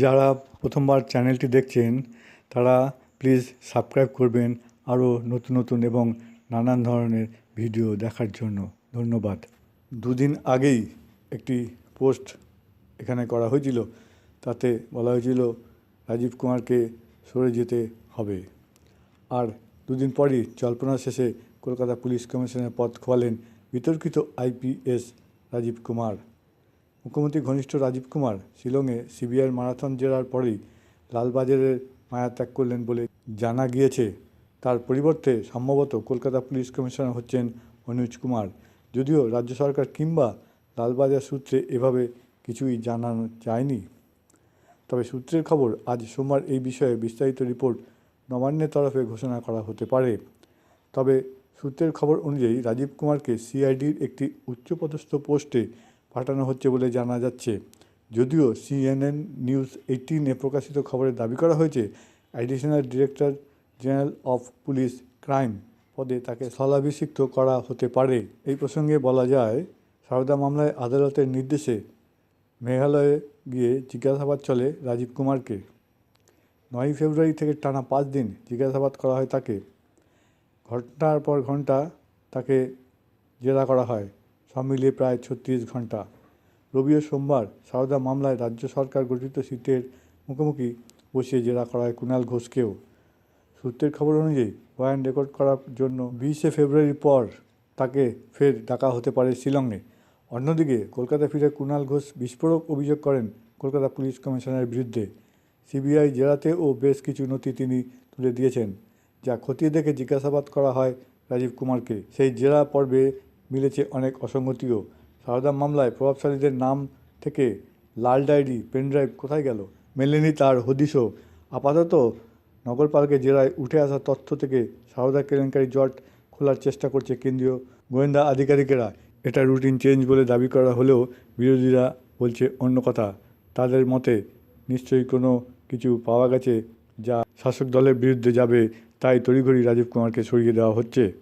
যারা প্রথমবার চ্যানেলটি দেখছেন, তারা প্লিজ সাবস্ক্রাইব করবেন আরও নতুন নতুন এবং নানান ধরনের ভিডিও দেখার জন্য। ধন্যবাদ। দুদিন আগেই একটি পোস্ট এখানে করা হয়েছিল। তাতে বলা হয়েছিল রাজীব কুমারকে সরে যেতে হবে। আর দুদিন পরই জল্পনা শেষে কলকাতা পুলিশ কমিশনের পদ খোয়ালেন বিতর্কিত আইপিএস রাজীব কুমার। মুখ্যমন্ত্রী ঘনিষ্ঠ রাজীব কুমার শিলংয়ে সিবিআইয়ের মারাথন জেরার পরেই লালবাজারের মায়া ত্যাগ করলেন বলে জানা গিয়েছে। তার পরিবর্তে সম্ভবত কলকাতা পুলিশ কমিশনার হচ্ছেন অনুজ কুমার। যদিও রাজ্য সরকার কিংবা লালবাজার সূত্রে এভাবে কিছুই জানানো যায়নি। তবে সূত্রের খবর, আজ সোমবার এই বিষয়ে বিস্তারিত রিপোর্ট নবান্নের তরফে ঘোষণা করা হতে পারে। তবে সূত্রের খবর অনুযায়ী রাজীব কুমারকে সিআইডির একটি উচ্চপদস্থ পোস্টে পাঠানো হচ্ছে বলে জানা যাচ্ছে। যদিও সিএনএন নিউজ এইটিনে প্রকাশিত খবরে দাবি করা হয়েছে, additional director general of police crime পদে তাকে স্থলাভিষিক্ত করা হতে পারে। এই প্রসঙ্গে বলা যায়, সারদা মামলায় আদালতের নির্দেশে মেঘালয়ে গিয়ে জিজ্ঞাসাবাদ চলে রাজীব কুমারকে। নয়ই ফেব্রুয়ারি থেকে টানা পাঁচ দিন জিজ্ঞাসাবাদ করা হয় তাকে। ঘণ্টার পর ঘণ্টা তাকে জেরা করা হয়। সব মিলিয়ে প্রায় ছত্রিশ ঘণ্টা রবি ও সোমবার সারদা মামলায় রাজ্য সরকার গঠিত সিটের মুখোমুখি বসিয়ে জেরা করা হয় কুণাল ঘোষকেও। সূত্রের খবর অনুযায়ী, বয়ান রেকর্ড করার জন্য বিশে ফেব্রুয়ারির পর তাকে ফের ডাকা হতে পারে শিলংয়ে। অন্যদিকে, কলকাতা ফিরে কুণাল ঘোষ বিস্ফোরক অভিযোগ করেন কলকাতা পুলিশ কমিশনারের বিরুদ্ধে। সিবিআই জেরাতেও বেশ কিছু নথি তিনি তুলে দিয়েছেন, যা খতিয়ে দেখে জিজ্ঞাসাবাদ করা হয় রাজীব কুমারকে। সেই জেরা পর্বে মিলেছে অনেক অসঙ্গতিও। সারদা মামলায় প্রভাবশালীদের নাম থেকে লাল ডায়েরি পেনড্রাইভ কোথায় গেল? মেলেনি তার হদিশও। আপাতত নগরপালকে জেরায় উঠে আসা তথ্য থেকে সারদা কেলেঙ্কারি জট খোলার চেষ্টা করছে কেন্দ্রীয় গোয়েন্দা আধিকারিকেরা। এটা রুটিন চেঞ্জ বলে দাবি করা হলেও বিরোধীরা বলছে অন্য কথা। তাদের মতে নিশ্চয়ই কোনো কিছু পাওয়া গেছে যা শাসক দলের বিরুদ্ধে যাবে। তাই তড়িঘড়ি রাজীব কুমারকে সরিয়ে দেওয়া হচ্ছে।